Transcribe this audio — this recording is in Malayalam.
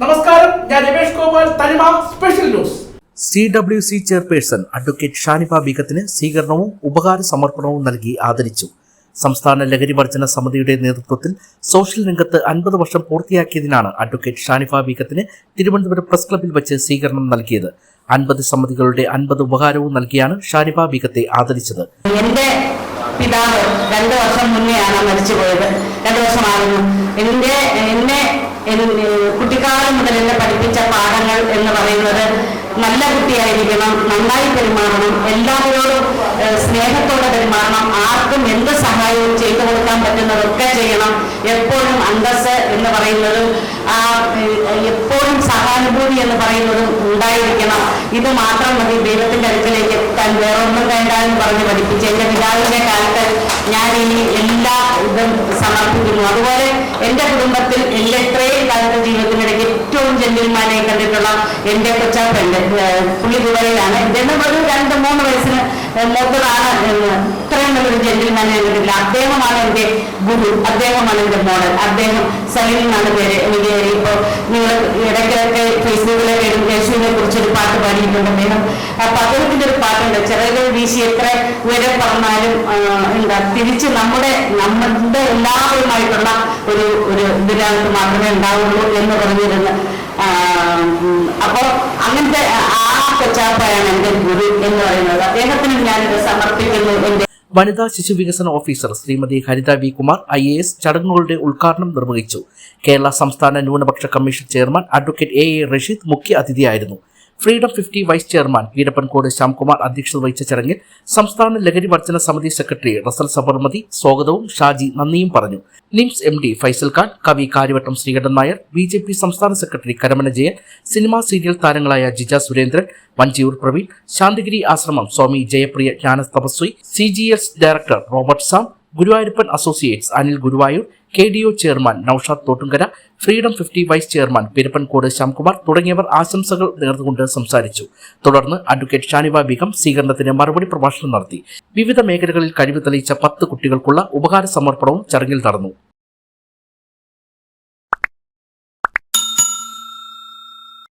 നമസ്കാരം ഞാൻ Ramesh Gopal Thanima special news C W C chairperson advocate Shanifa ബീഗത്തിന് സ്വീകരണവും ഉപഹാര സമർപ്പണവും നൽകി ആദരിച്ചു. സംസ്ഥാന ലഹരി വർജന സമിതിയുടെ നേതൃത്വത്തിൽ സോഷ്യൽ രംഗത്ത് അൻപത് വർഷം പൂർത്തിയാക്കിയതിനാണ് അഡ്വക്കേറ്റ് ഷാനിഫ ബീഗത്തിന് തിരുവനന്തപുരം പ്രസ് ക്ലബ്ബിൽ വെച്ച് സ്വീകരണം നൽകിയത്. അൻപത് സമിതികളുടെ അൻപത് ഉപഹാരവും നൽകിയാണ് ഷാനിഫ ബീഗത്തെ ആദരിച്ചത്. എന്റെ പിതാവ് രണ്ടു വർഷം മുന്നെയാണ് മരിച്ചു പോയത് രണ്ടു വർഷമാകുന്നു എന്റെ എന്നെ കുട്ടിക്കാലം മുതൽ എന്നെ പഠിപ്പിച്ച പാഠങ്ങൾ എന്ന് പറയുന്നത് നല്ല കുട്ടിയായിരിക്കണം നന്നായി പെരുമാറണം എല്ലാവരോടും സ്നേഹത്തോടെ പെരുമാറണം ആർക്കും എന്ത് സഹായവും ചെയ്തു കൊടുക്കാൻ പറ്റുന്നതൊക്കെ ചെയ്യണം. എപ്പോഴും അന്തസ് എന്ന് പറയുന്നതും ആ എപ്പോഴും സഹാനുഭൂതി എന്ന് പറയുന്നതും ഉണ്ടായിരിക്കണം. ഇത് മാത്രം മതി ദൈവത്തിന്റെ അടുക്കലേക്ക് എത്താൻ. വേറൊന്നും വേണ്ട എന്ന് പറഞ്ഞ് പഠിപ്പിച്ച് എന്റെ പിതാവിന്റെ ഞാൻ ഇനി എല്ലാ ഇതും സമർപ്പിക്കുന്നു. അതുപോലെ എന്റെ കുടുംബത്തിൽ എന്റെ ഇത്രയും കാലത്തെ ജീവിതത്തിനിടയ്ക്ക് ഏറ്റവും ജെന്റിൽമാനെ കണ്ടിട്ടുള്ള എന്റെ കൊച്ചാപ്പുണ്ട് പുള്ളി ദുബൈയിലാണ്. ഇദ്ദേഹം ഒരു രണ്ട് മൂന്ന് വയസ്സിന് മൂത്തതാണ് എന്ന് ജെന്റിൽമാൻ എന്നതില്ല അദ്ദേഹമാണ് എന്റെ ഗുരു അദ്ദേഹമാണ് എന്റെ മോഡൽ അദ്ദേഹം സലീം എന്നാണ് പേര്. എനിക്ക് ഇപ്പൊ നിങ്ങൾ ഇടയ്ക്കൊക്കെ ഫേസ്ബുക്കിലൊക്കെ യേശുവിനെ കുറിച്ചൊരു പാട്ട് പാടിയിട്ടുണ്ട് അദ്ദേഹം. അപ്പൊ അദ്ദേഹത്തിന്റെ ഒരു പാട്ടുണ്ട്. ചിറകുകൾ വീശി എത്ര ഉയരെ പറഞ്ഞാലും എന്താ തിരിച്ച് നമ്മുടെ നമ്മുടെ എല്ലാവരുമായിട്ടുള്ള ഒരു ഒരു ഇതിനകത്ത് മാത്രമേ ഉണ്ടാവുള്ളൂ എന്ന് പറഞ്ഞിരുന്നു. അപ്പൊ അങ്ങനത്തെ ആ കൊച്ചാപ്പയാണ് എന്റെ ഗുരു എന്ന് പറയുന്നത്. അദ്ദേഹത്തിന് ഞാനിത് സമർപ്പിക്കുന്നു. എന്റെ വനിതാ ശിശു വികസന officer Shrimati Haritha V Kumar I A S ചടങ്ങുകളുടെ ഉദ്ഘാടനം നിർവഹിച്ചു. കേരള സംസ്ഥാന ന്യൂനപക്ഷ commission chairman advocate A A Rasheed മുഖ്യ അതിഥിയായിരുന്നു. Freedom fifty vice chairman Veerappancode Shyamkumar അധ്യക്ഷത വഹിച്ച ചടങ്ങിൽ സംസ്ഥാന ലഹരി വർജന സമിതി സെക്രട്ടറി റസൽ സബർമതി സ്വാഗതവും ഷാജി നന്ദിയും പറഞ്ഞു. NIMS M D Faisal Khan കവി Kariavattom Sreekantan Nair B J P സംസ്ഥാന secretary Karamana Jayan cinema serial താരങ്ങളായ ജിജ സുരേന്ദ്രൻ വഞ്ചിയൂർ പ്രവീൺ ശാന്തിഗിരി ആശ്രമം Swami Jayapriya Jnana Thapasvi C director Robert Sam Guruvayurappan associates Anil Guruvayur K D O chairman Noushad Thottunkara freedom fifty vice chairman Peruppancode Shyamkumar തുടങ്ങിയവർ ആശംസകൾ നേർന്നുകൊണ്ട് സംസാരിച്ചു. തുടർന്ന് അഡ്വക്കേറ്റ് ഷാനിവ ബീഗം സ്വീകരണത്തിന് മറുപടി പ്രഭാഷണം നടത്തി. വിവിധ മേഖലകളിൽ കഴിവ് തെളിയിച്ച പത്ത് കുട്ടികൾക്കുള്ള ഉപഹാര സമർപ്പണവും ചടങ്ങിൽ നടന്നു.